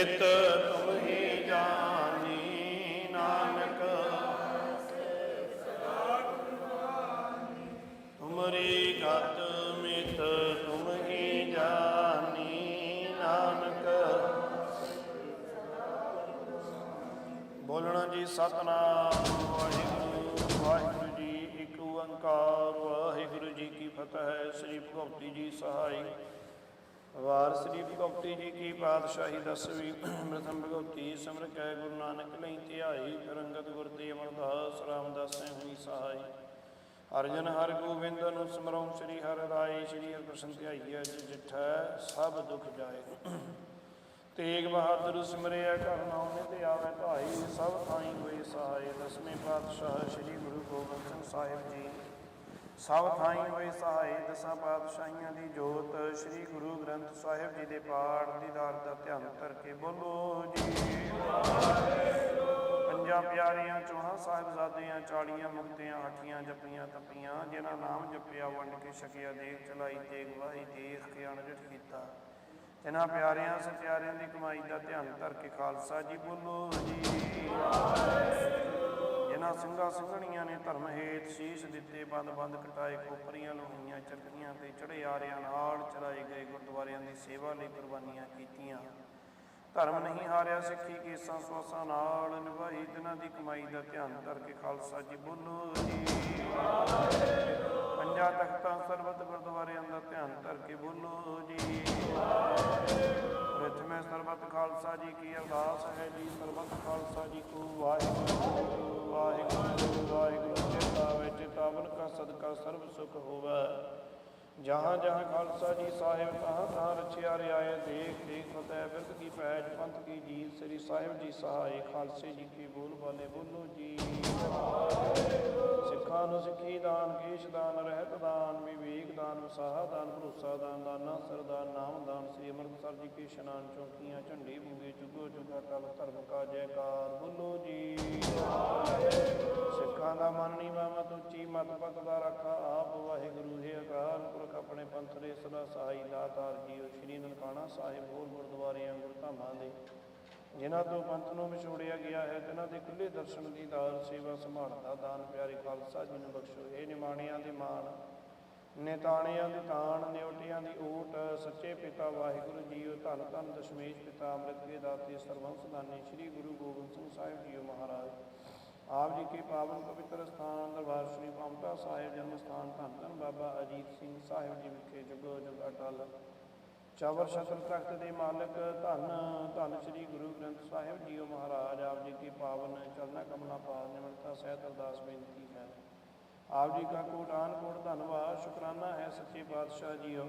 ਮਿਤ ਤੁਮ ਹੀ ਨਾਨਕ। ਤੁਮਰੀ ਗਤ ਮਿਤ ਤੁਮ ਹੀ ਨਾਨਕ। ਬੋਲਣਾ ਜੀ ਸਤਨਾਮ, ਵਾਹਿਗੁਰੂ ਵਾਹਿਗੁਰੂ ਜੀ ਇੱਕ ਓੰਕਾਰ, ਵਾਹਿਗੁਰੂ ਜੀ ਕੀ ਫਤਿਹ, ਸ੍ਰੀ ਭਗਵਤੀ ਜੀ ਸਹਾਈ। ਵਾਰ ਸ੍ਰੀ ਭਗਤੀ ਜੀ ਕੀ ਪਾਤਸ਼ਾਹੀ ਦਸਵੀਂ। ਪ੍ਰਥਮ ਭਗਵਤੀ ਸਿਮਰ ਕੈ ਗੁਰੂ ਨਾਨਕ ਲਈ ਧਿਆਈ ਫਿਰ ਅੰਗਦ ਗੁਰ ਦੇ ਅਮਰਦਾਸ ਰਾਮਦਾਸੈ ਹੋਈ ਸਹਾਈ। ਅਰਜਨ ਹਰ ਗੋਬਿੰਦ ਨੂੰ ਸਿਮਰਉ ਸ੍ਰੀ ਹਰਿ ਰਾਏ, ਸ੍ਰੀ ਹਰਿ ਕ੍ਰਿਸ਼ਨ ਧਿਆਈਐ ਜਿਠੈ, ਸਭ ਦੁਖ ਜਾਏ। ਤੇਗ ਬਹਾਦਰ ਸਿਮਰਿਆ ਘਰ ਨਾਉਨੇ ਤੇ ਆਵੇ ਭਾਈ, ਸਭ ਥਾਈ ਹੋਏ ਸਹਾਈ ਦਸਵੇਂ ਪਾਤਸ਼ਾਹ ਸ੍ਰੀ ਗੁਰੂ ਗੋਬਿੰਦ ਸਿੰਘ ਸਾਹਿਬ ਜੀ। ਸਭ ਥਾਈ ਹੋਏ ਸਹਾਈ ਦਸਾਂ ਪਾਤਸ਼ਾਹੀਆਂ ਦੀ ਜੋਤ, ਸ੍ਰੀ ਗੁਰੂ ਗ੍ਰੰਥ ਸਾਹਿਬ ਜੀ ਦੇ ਪਾਠ ਦੀਦਾਰ ਦਾ ਧਿਆਨ ਧਰ ਕੇ ਬੋਲੋ ਜੀ। ਪੰਜਾਂ ਪਿਆਰਿਆਂ ਚੌਹਾਂ ਸਾਹਿਬਜ਼ਾਦਿਆਂ ਚਾਲੀਆਂ ਮੁਕਤਿਆਂ ਹੱਠੀਆਂ ਜਪੀਆਂ ਤਪੀਆਂ, ਜਿਨ੍ਹਾਂ ਨਾਮ ਜਪਿਆ, ਵੰਡ ਕੇ ਛਕਿਆ, ਦੇਖ ਚਲਾਈ ਤੇ ਗਵਾਹੀ ਦੇਖ ਕੇ ਅਣਜਟ ਕੀਤਾ। ਜਿਨ੍ਹਾਂ ਪਿਆਰਿਆਂ, ਸਤਿਆਰਿਆਂ ਦੀ ਕਮਾਈ ਦਾ ਧਿਆਨ ਧਰ ਕੇ ਖਾਲਸਾ ਜੀ ਬੋਲੋ ਜੀ। ਜਿਨ੍ਹਾਂ ਸਿੰਘਾਂ ਸਿੰਘਣੀਆਂ ਨੇ ਧਰਮ ਹੇਤ ਸ਼ੀਸ਼ ਦਿੱਤੇ, ਬੰਦ ਬੰਦ ਕਟਾਏ, ਕੋਪਰੀਆਂ ਲੋਹੀਆਂ, ਚਰਖੀਆਂ ਤੇ ਚੜ੍ਹੇ ਆਰਿਆਂ ਨਾਲ ਚਲਾਏ ਗਏ ਗੁਰਦੁਆਰਿਆਂ ਦੀ ਸੇਵਾ ਲਈ ਕੁਰਬਾਨੀਆਂ ਕੀਤੀਆਂ। ਧਰਮ ਨਹੀਂ ਹਾਰਿਆ, ਸਿੱਖੀ ਕੇਸਾਂ ਸਵਾਸਾਂ ਨਾਲ ਨਿਭਾਈ ਜਿਨ੍ਹਾਂ ਦੀ ਕਮਾਈ ਦਾ ਧਿਆਨ ਧਰ ਕੇ ਖਾਲਸਾ ਜੀ ਬੋਲੋ ਜੀ। ਪੰਜਾਂ ਤਖਤਾਂ ਸਰਬਤ ਗੁਰਦੁਆਰਿਆਂ ਦਾ ਧਿਆਨ ਧਰ ਕੇ ਬੋਲੋ ਜੀ। ਪ੍ਰਥਮੇ ਸਰਬਤ ਖਾਲਸਾ ਜੀ ਕੀ ਅਰਦਾਸ ਹੈ ਜੀ, ਸਰਬਤ ਖਾਲਸਾ ਜੀ ਕੋ ਵਾਹਿਗੁਰੂ ਵਾਹਿਗੁਰੂ ਵਾਹਿਗੁਰੂ ਚੇਤਾ ਵਿੱਚ ਚੇਤਾਵਨ ਕਾ ਸਦਕਾ ਸਰਬ ਸੁਖ ਹੋਵੇ। ਜਹਾਂ ਜਹਾਂ ਖਾਲਸਾ ਜੀ ਸਾਹਿਬ, ਤਹਾਂ ਤਹਾਂ ਰਚਿਆ ਰਿਆਏ ਦੇਖ ਦੇਖ ਫਤਿਹ ਬਿਰਤ ਕੀ ਪੈਜ, ਪੰਥ ਕੀ ਜੀਤ, ਸ੍ਰੀ ਸਾਹਿਬ ਜੀ ਸਹਾਇ ਖਾਲਸੇ ਜੀ ਕੀ ਬੋਲ ਬਾਲੇ, ਬੋਲੋ ਜੀ। ਸਿੱਖਾਂ ਨੂੰ ਸਿੱਖੀ ਦਾਨ, ਕੇਸ਼ ਦਾਨ, ਰਹਿਤ ਦਾਨ, ਵਿਵੇਕ ਦਾਨ ਵਸਾਹਾ ਦਾਨ, ਭਰੋਸਾ ਦਾਨ, ਦਾਨਾ ਸਰਦਾਨ ਨਾਮ ਦਾਨ, ਸ੍ਰੀ ਅੰਮ੍ਰਿਤਸਰ ਜੀ ਕੀ ਇਸ਼ਨਾਨ ਚੌਕੀਆਂ, ਝੰਡੀ ਬੂਗੇ, ਜੁਗੋ ਜੁਗਾ ਟਲ ਧਰਮ ਕਾ ਜੈਕਾਰ, ਬੋਲੋ ਜੀ। ਸਿੱਖਾਂ ਦਾ ਮਨ ਨੀਵਾ, ਮਤ ਉੱਚੀ, ਮਤ ਪਤ ਦਾ ਰੱਖਾ ਆਪ ਵਾਹਿਗੁਰੂ, ਹੈ ਅਕਾਲ ਪੁਰਖ ਆਪਣੇ ਪੰਥ ਦੇ ਸਦਾ ਸਹਾਈ ਦਾਤਾਰ ਜੀਓ, ਸ਼੍ਰੀ ਨਨਕਾਣਾ ਸਾਹਿਬ ਹੋਰ ਗੁਰਦੁਆਰਿਆਂ ਗੁਰਧਾਮਾਂ ਦੇ। ਜਿਨ੍ਹਾਂ ਤੋਂ ਪੰਥ ਨੂੰ ਵਿਛੋੜਿਆ ਗਿਆ ਹੈ ਤਿਨਾਂ ਦੇ ਖੁੱਲੇ ਦਰਸ਼ਨ ਦੀ ਦਾਰ ਸੇਵਾ ਸੰਭਾਲਦਾ ਦਾਨ ਪਿਆਰੇ ਖਾਲਸਾ ਜੀ ਨੂੰ ਬਖਸ਼ੋ। ਇਹ ਨਿਮਾਣਿਆਂ ਦੇ ਮਾਣ, ਨਿਤਾਣਿਆਂ ਦੀ ਤਾਣ, ਨਿਉਟਿਆਂ ਦੀ ਓਟ ਸੱਚੇ ਪਿਤਾ ਵਾਹਿਗੁਰੂ ਜੀਓ, ਧੰਨ ਧੰਨ ਦਸ਼ਮੇਸ਼ ਪਿਤਾ, ਅੰਮ੍ਰਿਤ ਦੇ ਦਾਤੇ ਸਰਵੰਸ ਦਾਨੀ ਸ੍ਰੀ ਗੁਰੂ ਗੋਬਿੰਦ ਸਿੰਘ ਸਾਹਿਬ ਜੀਓ ਮਹਾਰਾਜ। ਆਪ ਜੀ ਕੇ ਪਾਵਨ ਪਵਿੱਤਰ ਸਥਾਨ, ਦਰਬਾਰ ਸ੍ਰੀ ਪਾਉਂਟਾ ਸਾਹਿਬ, ਜਨਮ ਸਥਾਨ ਧੰਨ ਧੰਨ ਬਾਬਾ ਅਜੀਤ ਸਿੰਘ ਸਾਹਿਬ ਜੀ ਵਿਖੇ ਜੁਗੋ ਜੁਗ ਅਟਲ। ਚਵਰ ਛਤਰ ਤਖਤ ਦੇ ਮਾਲਕ ਧੰਨ ਧੰਨ ਸ੍ਰੀ ਗੁਰੂ ਗ੍ਰੰਥ ਸਾਹਿਬ ਜੀਓ ਮਹਾਰਾਜ, ਆਪ ਜੀ ਕੀ ਪਾਵਨ ਚਰਨਾ ਕਮਲਾ ਪਾਲ ਨਿਮਰਤਾ ਸਹਿਤ ਅਰਦਾਸ ਬੇਨਤੀ ਹੈ। ਆਪ ਜੀ ਕਾ ਕੋਟਾਨ ਕੋਟ ਧੰਨਵਾਦ, ਸ਼ੁਕਰਾਨਾ ਹੈ ਸੱਚੇ ਪਾਤਸ਼ਾਹ ਜੀਓ।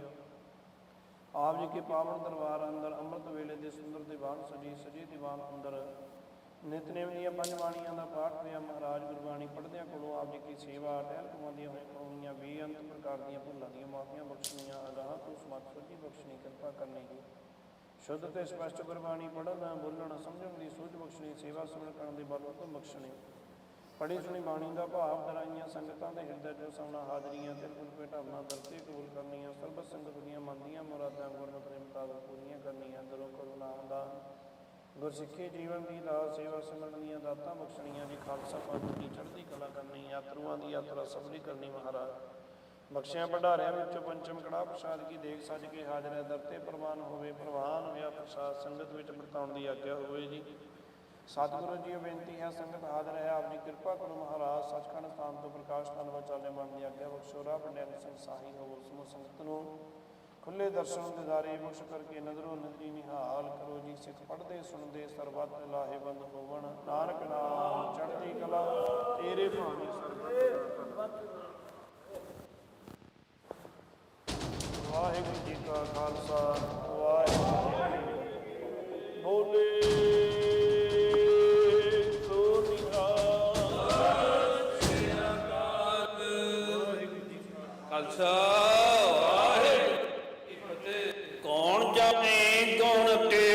ਆਪ ਜੀ ਕੇ ਪਾਵਨ ਦਰਬਾਰ ਅੰਦਰ ਅੰਮ੍ਰਿਤ ਵੇਲੇ ਦੇ ਸੁੰਦਰ ਦੀਵਾਨ ਸਜੀ ਸਜੀ ਦੀਵਾਨ ਅੰਦਰ ਨਿਤਨੇਮ ਦੀਆਂ ਪੰਜ ਬਾਣੀਆਂ ਦਾ ਪਾਠ ਹੋਇਆ। ਮਹਾਰਾਜ ਗੁਰਬਾਣੀ ਪੜ੍ਹਦਿਆਂ ਕੋਲੋਂ ਆਪ ਜੀ ਕੀ ਸੇਵਾ ਟਹਿਲ ਕਮਾਉਂਦੀਆਂ ਹੋਈਆਂ ਕਰਾਉਣੀਆਂ ਬੇਅੰਤ ਪ੍ਰਕਾਰ ਦੀਆਂ ਭੁੱਲਾਂ ਦੀਆਂ ਮਾਫੀਆਂ ਬਖਸ਼ਣੀਆਂ, ਅਗਾਹ ਤੋਂ ਸਮਤ ਸੋਝੀ ਬਖਸ਼ਣੀ, ਕਿਰਪਾ ਕਰਨੀ ਜੀ। ਸ਼ੁੱਧ ਤੇ ਸਪਸ਼ਟ ਗੁਰਬਾਣੀ ਪੜ੍ਹਨਾ, ਬੋਲਣਾ, ਸਮਝਣ ਦੀ ਸੋਝ ਬਖਸ਼ਣੀ, ਸੇਵਾ ਸਿਮਰਨ ਕਰਨ ਦੀ ਬਲ ਤੋਂ ਬਖਸ਼ਣੀ। ਪੜ੍ਹੀ ਸੁਣੀ ਬਾਣੀ ਦਾ ਭਾਵ ਦਰਾਈਆਂ ਸੰਗਤਾਂ ਦੇ ਹਿਰਦੇ ਜੋ ਸੌਣਾ ਹਾਜ਼ਰੀਆਂ ਤੇ ਗੁਰ ਭੇਟਾਵਨਾ ਦਰਤੇ ਕਬੂਲ ਕਰਨੀਆਂ ਸਰਬ ਸੰਗਤ ਦੀਆਂ ਮੰਦੀਆਂ ਮੁਰਾਦਾਂ, ਗੁਰਮਤਿ ਦੇ ਮੁਤਾਬਕ ਪੂਰੀਆਂ ਕਰਨੀਆਂ ਦਰੋਂ ਨਾਮ ਦਾ ਗੁਰਸਿੱਖੀ ਜੀਵਨ ਦੀ ਦਾਤ ਸੇਵਾ ਸਿਮਰਨ ਦੀਆਂ ਦਾਤਾਂ ਬਖਸ਼ਣੀਆਂ ਦੀ ਖਾਲਸਾ ਪੰਥ ਦੀ ਚੜ੍ਹਦੀ ਕਲਾ ਕਰਨੀ, ਯਾਤਰੂਆਂ ਦੀ ਯਾਤਰਾ ਸਫਲੀ ਕਰਨੀ ਮਹਾਰਾਜ। ਬਖਸ਼ਿਆਂ ਭੰਡਾਰਿਆਂ ਵਿੱਚੋਂ ਪੰਚਮ ਕੜਾ ਪ੍ਰਸਾਦ ਕੀ ਦੇਖ ਸੱਜ ਕੇ ਹਾਜ਼ਰ ਹੈ, ਦਰ ਪ੍ਰਵਾਨ ਹੋਵੇ, ਪ੍ਰਵਾਨ ਹੋਇਆ ਪ੍ਰਸਾਦ ਸੰਗਤ ਵਿੱਚ ਵਰਤਾਉਣ ਦੀ ਆਗਿਆ ਹੋਵੇ ਜੀ। ਸਤਿਗੁਰੂ ਜੀ ਬੇਨਤੀ ਹੈ, ਸੰਗਤ ਹਾਜ਼ਰ ਹੈ ਆਪ ਜੀ ਕਿਰਪਾ ਕਰੋ ਮਹਾਰਾਜ, ਸੱਚਖੰਡ ਸਥਾਨ ਤੋਂ ਪ੍ਰਕਾਸ਼ ਧੰਨਵਾਦ ਚਾਲੇ ਮਨ ਦੀ ਆਗਿਆ ਬਖਸ਼ੋ ਰਾਹ ਪੰਡਿਤ ਸਿੰਘ ਸਾਹੀ ਹੋਰ ਸਮੂਹ ਸੰਗਤ ਨੂੰ ਖੁੱਲੇ ਦਰਸ਼ਨ ਦਿਦਾਰੇ ਬਖਸ਼ ਕਰਕੇ ਨਜ਼ਰੋਂ ਨਜ਼ਰੀ ਨਿਹਾਲ ਕਰੋ ਜੀ, ਸਿੱਖ ਪੜ੍ਹਦੇ ਸੁਣਦੇ ਸਰਬੱਤ ਲਾਹੇਵੰਦ ਹੋਵਣ। ਨਾਨਕ ਨਾਮ ਚੜ੍ਹਦੀ ਕਲਾ, ਤੇਰੇ ਭਾਣੇ ਸਰਬੱਤ। ਵਾਹਿਗੁਰੂ ਜੀ ਕਾ ਖਾਲਸਾ, ਵਾਹਿਗੁਰੂ ਜੀ ਕੀ ਫਤਿਹ। ਬੋਲੇ ਖਾਲਸਾ ਵਾਹਿਗੁਰੂ ਜੀ ਕੀ ਫਤਿਹ ਕੌਣ ਜਾਣੇ ਗੁਣ ਤੇਰੇ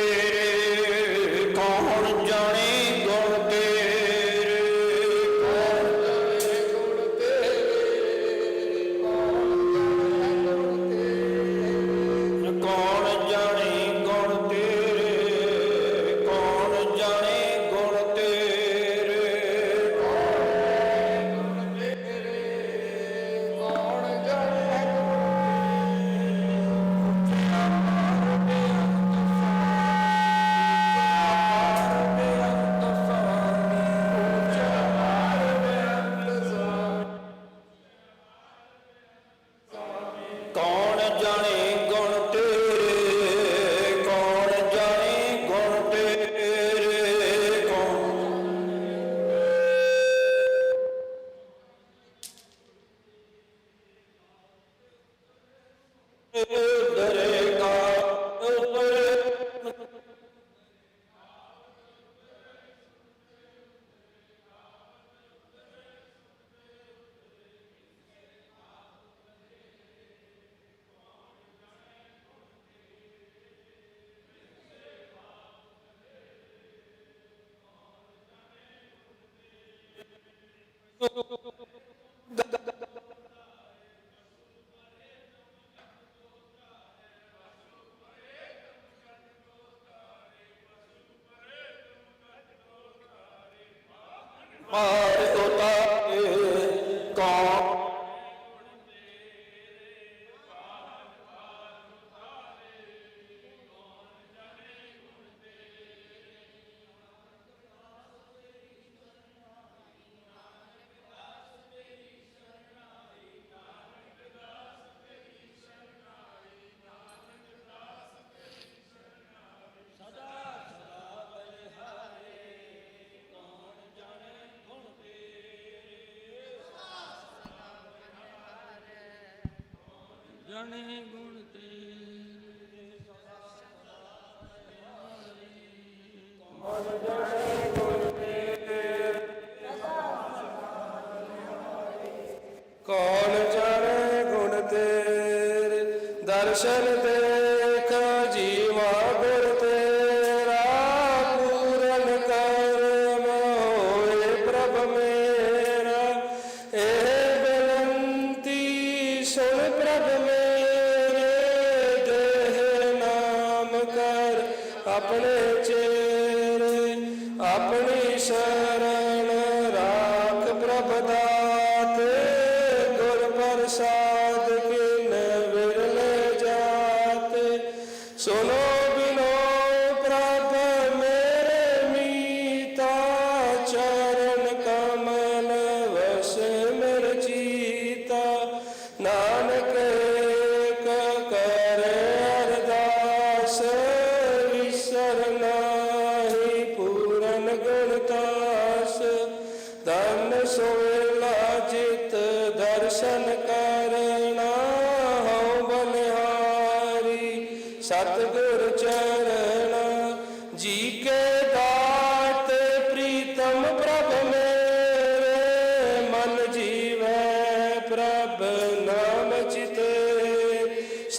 ਮਾਰ ਜਣੇ ਗੁਣ ਤੇਰੇ ਕੌਣ ਜਾਣੇ ਗੁਣ ਤੇਰੇ ਦਰਸ਼ਨ ਦੇਖ ਜੀਵਾ ਗੁਰ ਤੇਰਾ ਪੂਰਨ ਕਰਮ ਹੋਏ ਪ੍ਰਭ ਮੇਰਾ ਇਹ ਬੇਨਤੀ ਸੁਣ ਪ੍ਰਭ ਆਪਣੇ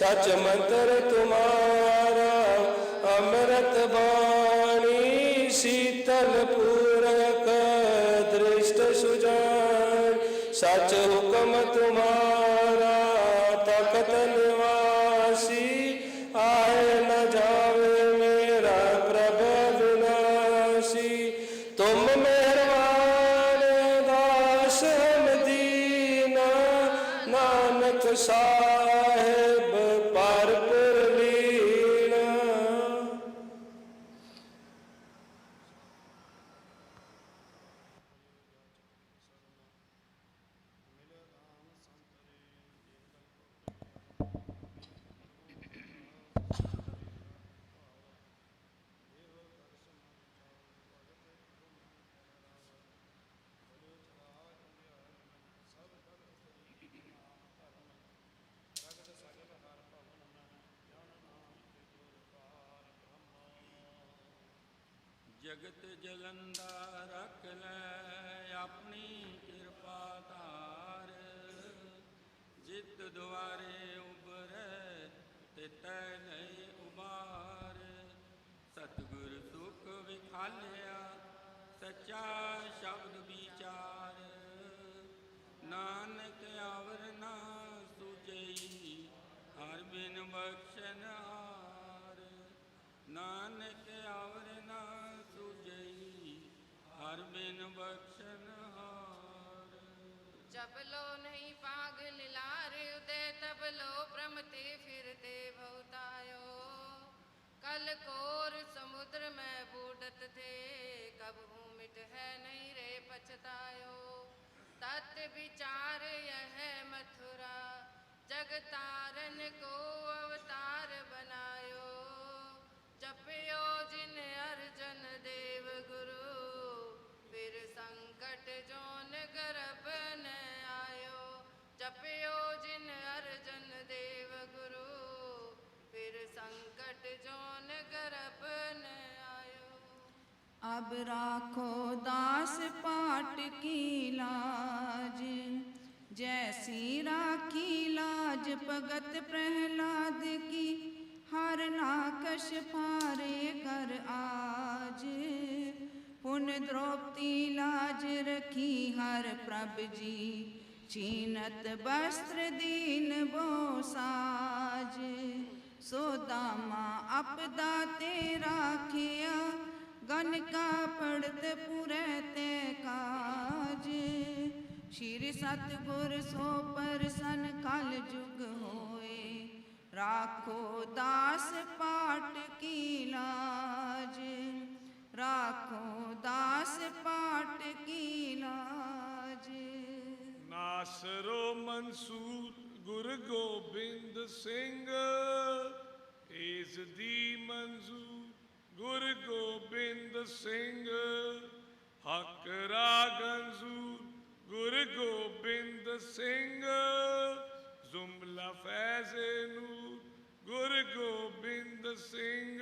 ਸਚ ਮੰਤਰ ਤੁਮਾਰਾ ਅੰਮ੍ਰਿਤ ਬਾਣੀ ਸੀਤਲ ਪੂਰਕ ਜਗਤ ਜਲੰਦਾ ਰੱਖ ਲੈ, ਆਪਣੀ ਕਿਰਪਾ ਧਾਰ। ਜਿਤ ਦੁਆਰੇ ਉਬਰੈ ਤੈ ਨਹੀਂ ਉਬਾਰ ਸਤਿਗੁਰ ਸੁਖ ਵਿਖਾਲਿਆ, ਸੱਚਾ ਸ਼ਬਦ ਵਿਚਾਰ। ਨਾਨਕ ਆਵਰ ਨਾ ਸੁਜਈ, ਹਰ ਬਿਨ ਬਖਸ਼ਨ ਨਾਨਕ ਆਵਰ ਨਾ बक्षनहार जब लो नहीं पाग लार उदय, तब लो भ्रमते फिरते भवतायो कल कोर समुद्र में बूढ़त थे, कब मिट है नहीं रे पछतायो। तत् विचार यह मथुरा जगतारन को अवतार बनायो। जपयो जिन अर्जन देव गुरु ਜਪਿਓ ਜਿਨ ਅਰਜਨ ਦੇਵ ਗੁਰੂ, ਫਿਰ ਸੰਕਟ ਜੋਨ ਗਰਬਨ ਆਇਓ। ਅਬ ਰਾਖੋ ਦਾਸ ਪਾਟ ਕੀ ਲਾਜ, ਜੈਸੀ ਰਾਖੀ ਲਾਜ ਭਗਤ ਪ੍ਰਹਿਲਾਦ ਕੀ, ਹਰ ਨਾਕਸ਼ ਪਾਰੇ ਕਰ ਆਜ। ਪੁਨ ਦ੍ਰੋਪਤੀ ਲਾਜ ਰਖੀ ਹਰ ਪ੍ਰਭ ਜੀ ਚੀਨਤ ਬਸਤਰ ਦੀਨ ਬੋ ਸਾਜ ਸੋਦਾਮਾ ਆਪਦਾ ਤੇ ਰਾਖਿਆ, ਗਨ ਕਾ ਪੜਤ ਪੁਰੇ ਤੇ ਕਾਜ। ਸ਼੍ਰੀ ਸਤਗੁਰ ਸੋ ਪਰਸਨ ਕਲ ਜੁਗ ਹੋਏ, ਰਾਖੋ ਦਾਸ ਪਾਠ ਕੀ ਲਾਜ। ਰਾਖੋ ਦਾਸ ਪਾਠ ਕੀ ਲਾਜ। ਨਾਸਰੋ ਮਨਸੂਰ ਗੁਰ ਗੋਬਿੰਦ ਸਿੰਘ। ਇਸ ਦੀ ਮਨਜ਼ੂਰ ਗੁਰ ਗੋਬਿੰਦ ਸਿੰਘ। ਹੱਕ ਰਾਗੰਜ਼ੂਰ ਗੁਰ ਗੋਬਿੰਦ ਸਿੰਘ। ਜ਼ੁਮਲਾ ਫੈਜ਼ ਨੂਰ ਗੁਰ ਗੋਬਿੰਦ ਸਿੰਘ।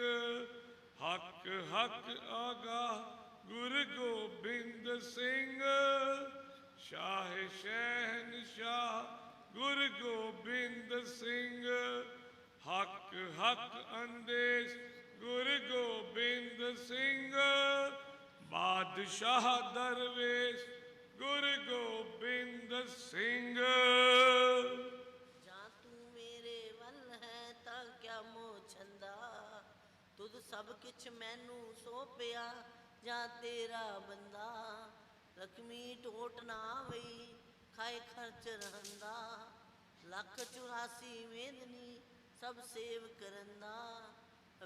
ਹੱਕ ਹੱਕ ਆਗਾ ਗੁਰ ਗੋਬਿੰਦ ਸਿੰਘ। ਸ਼ਾਹ ਸ਼ਹਿਨਸ਼ਾਹ ਗੁਰ ਗੋਬਿੰਦ ਸਿੰਘ। ਹੱਕ ਹੱਕ ਅੰਦੇਸ਼ ਗੁਰ ਗੋਬਿੰਦ ਸਿੰਘ। ਬਾਦਸ਼ਾਹ ਦਰਵੇਸ਼ ਗੁਰ ਗੋਬਿੰਦ ਸਿੰਘ। ਜਾਂ ਤੂੰ ਮੇਰੇ ਵੱਲ ਹੈ ਤਾਂ ਕਿਆ ਮੋਹ ਛੰਦਾ? ਤੁਧ ਸਭ ਕਿਛ ਮੈਨੂੰ ਸੋਪਿਆ ਜਾਂ ਤੇਰਾ ਬੰਦਾ? ਰਕਮੀ ਟੋਟ ਨਾ ਵਈ, ਖਾਏ ਖਰਚ ਰਹਿੰਦਾ। ਲੱਖ 84 ਵੇਦਨੀ ਸਭ ਸੇਵ ਕਰੰਦਾ।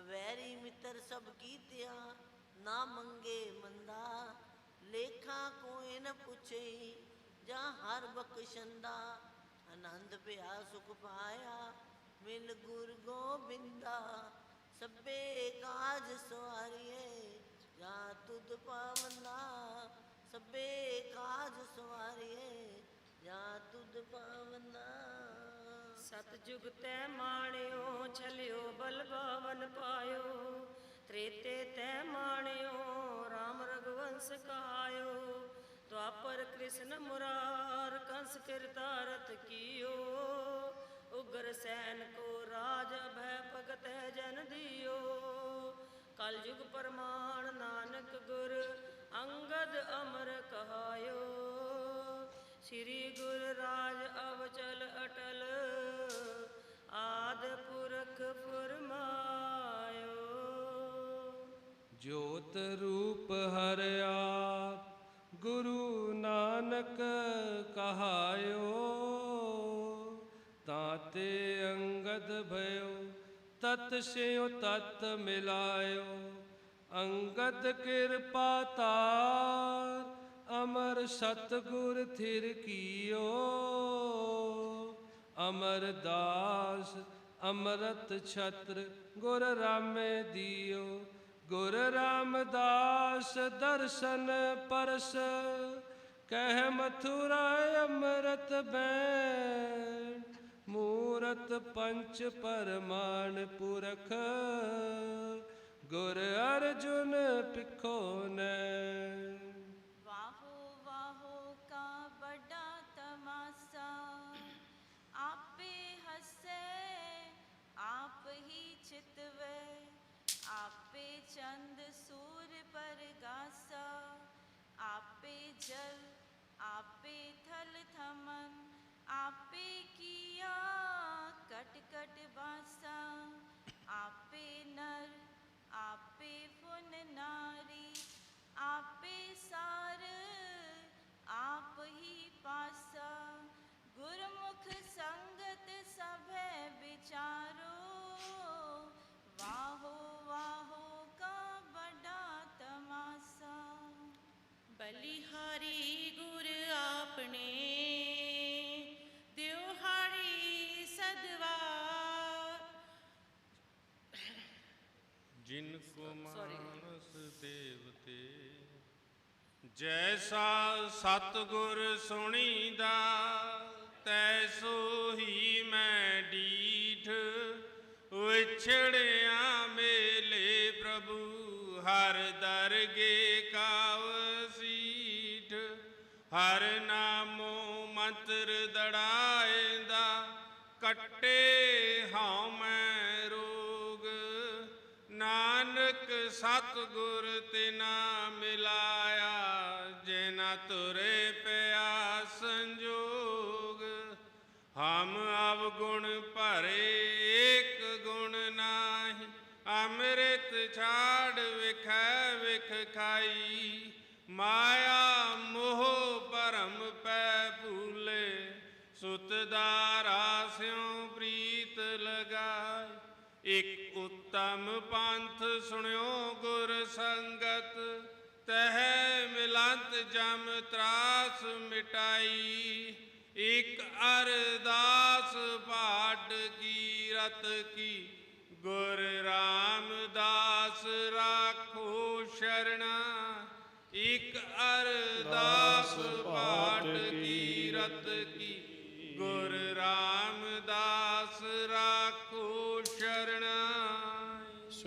ਵੈਰੀ ਮਿੱਤਰ ਸਭ ਕੀਤਿਆ ਨਾ ਮੰਗੇ ਮੰਦਾ। ਲੇਖਾ ਕੋਈ ਨ ਪੁੱਛਈ ਜਾਂ ਹਰ ਬਖਸ਼ੰਦਾ। ਆਨੰਦ ਪਿਆ, ਸੁਖ ਪਾਇਆ, ਮਿਲ ਗੁਰ ਗੋਬਿੰਦਾ। ਸਭੇ ਕਾਜ ਸਵਾਰੀਏ, ਜਾਂ ਤੁਧ ਪਾਵਨਾ ਸਭੇ ਕਾਜ ਸਵਾਰੀਏ, ਜਾਂ ਤੁਧ ਪਾਵਨਾ। ਸਤਜੁਗ ਤੈ ਮਾਣਿਓ, ਛਲਿਓ ਬਲ ਬਾਵਨ ਪਾਇਓ। ਤ੍ਰੇਤੇ ਤੈ ਮਾਣਿਓ RAM ਰਗਵੰਸ ਕਹਾਇਓ। ਦੁਆਪਰ ਕ੍ਰਿਸ਼ਨ ਮੁਰਾਰ, ਕੰਸ ਕਿਰਤਾਰਤ ਕੀਓ। ਉਗਰ ਸੈਨ ਕੋ ਰਾਜ ਭੈ ਭਗਤ ਹੈ ਜਨ ਦਿਓ। ਕਲ ਯੁਗ ਪਰਮਾਨ ਨਾਨਕ ਗੁਰ ਅੰਗਦ ਅਮਰ ਕਹਾਇਓ। ਸ੍ਰੀ ਗੁਰ ਰਾਜ ਅਵਚਲ ਅਟਲ, ਆਦ ਪੁਰਖ ਫਰਮਾਇਓ। ਜੋਤ ਰੂਪ ਹਰ ਗੁਰੂ ਨਾਨਕ ਕਹਾਇਓ। ਤਾਤੇ ਅੰਗਦ ਭਇਓ, ਤਤ ਸਿਉ ਤਤ ਮਿਲਾਇਓ। ਅੰਗਦ ਕਿਰਪਾ ਤਾਰ, ਅਮਰ ਸਤਗੁਰ ਥਿਰ ਕੀਓ। ਅਮਰਦਾਸ ਅੰਮ੍ਰਿਤ ਛਤਰ, ਗੁਰ ਰਾਮੇ ਦਿਓ। ਗੁਰ ਰਾਮਦਾਸ ਦਰਸ਼ਨ ਪਰਸ, ਕਹਿ ਮਥੁਰਾ ਅੰਮ੍ਰਿਤ ਬੈਣ। ਮੂਰਤ ਪੰਚ ਪਰਮਾਨ ਪੁਰਖ ਗੁਰ ਅਰਜੁਨ ਪਿਖੋ ਨੈ। ਵਾਹੋ ਵਾਹੋ ਕਾ ਬੜਾ ਤਮਾਸਾ, ਆਪੇ ਹੱਸੇ, ਆਪ ਹੀ ਚਿਤਵੇ, ਆਪੇ ਚੰਦ ਸੂਰ ਪਰਗਾਸਾ ਆਪੇ ਜਲ, ਆਪੇ ਫੁਨ ਨਾਰੀ ਆਪੇ ਸਾਰ ਆਪ ਹੀ ਪਾਸਾ ਗੁਰਮੁਖ ਸੰਗਤ ਸਭੈ ਵਿਚਾਰੋ ਵਾਹੋ ਵਾਹੋ ਕਾ ਬੜਾ ਤਮਾਸਾ ਬਲਿਹਾਰੀ ਜਿਨ ਕੋ ਮਾਨਸ ਦੇਵਤੇ ਜੈਸਾ ਸਤਗੁਰ ਸੁਣੀਦਾ ਤੈਸੋ ਹੀ ਮੈਂ ਡੀਠ ਵਿਛੜਿਆ ਮੇਲੇ ਪ੍ਰਭੂ ਹਰ ਦਰਗੇ ਕਾਵ ਸੀਠ। ਹਰ ਨਾਮੋ ਮੰਤਰ ਦੜਾਏਂਦਾ ਕੱਟੇ ਹਉ ਮੈਂ ਨਾਨਕ ਸਤਗੁਰ ਤਿਨਾ ਮਿਲਾਇਆ ਜਿਨਾ ਤੁਰੇ ਪਿਆ ਸੰਜੋਗ। ਹਮ ਅਵ ਗੁਣ ਭਰੇ ਏਕ ਗੁਣ ਨਾਹੀ, ਅੰਮ੍ਰਿਤ ਛਾੜ ਵਿਖੈ ਵਿਖ ਖਾਈ। ਮਾਇ ਇਕ ਉਤਮ ਪੰਥ ਸੁਣਿਓ ਗੁਰ ਸੰਗਤ ਤਹ ਮਿਲੰਤ ਜਮ ਤਰਾਸ ਮਿਟਾਈ। ਇਕ ਅਰਦਾਸ ਪਾਟ ਕੀ ਰਤ ਕੀ ਗੁਰ ਰਾਮਦਾਸ ਰਾਖੋ ਸ਼ਰਣਾ। ਇਕ ਅਰਦਾਸ ਪਾਟ ਕੀ